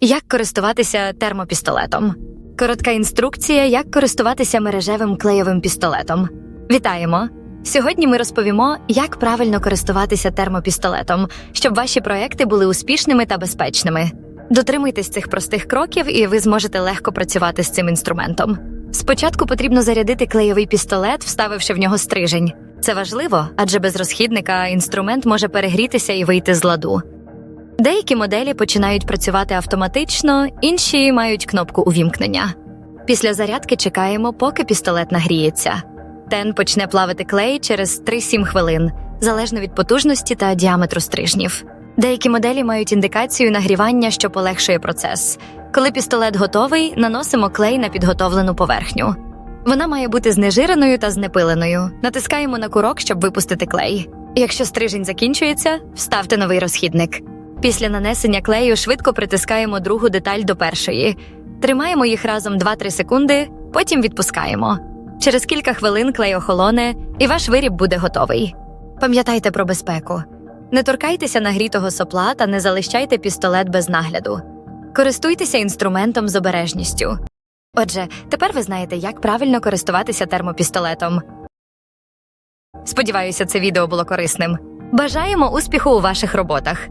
Як користуватися термопістолетом? Коротка інструкція, як користуватися мережевим клеєвим пістолетом. Вітаємо! Сьогодні ми розповімо, як правильно користуватися термопістолетом, щоб ваші проекти були успішними та безпечними. Дотримуйтесь цих простих кроків, і ви зможете легко працювати з цим інструментом. Спочатку потрібно зарядити клеєвий пістолет, вставивши в нього стрижень. Це важливо, адже без розхідника інструмент може перегрітися і вийти з ладу. Деякі моделі починають працювати автоматично, інші мають кнопку увімкнення. Після зарядки чекаємо, поки пістолет нагріється. Тен почне плавити клей через 3-7 хвилин, залежно від потужності та діаметру стрижнів. Деякі моделі мають індикацію нагрівання, що полегшує процес. Коли пістолет готовий, наносимо клей на підготовлену поверхню. Вона має бути знежиреною та знепиленою. Натискаємо на курок, щоб випустити клей. Якщо стрижень закінчується, вставте новий розхідник. Після нанесення клею швидко притискаємо другу деталь до першої. Тримаємо їх разом 2-3 секунди, потім відпускаємо. Через кілька хвилин клей охолоне, і ваш виріб буде готовий. Пам'ятайте про безпеку. Не торкайтеся нагрітого сопла та не залишайте пістолет без нагляду. Користуйтеся інструментом з обережністю. Отже, тепер ви знаєте, як правильно користуватися термопістолетом. Сподіваюся, це відео було корисним. Бажаємо успіху у ваших роботах.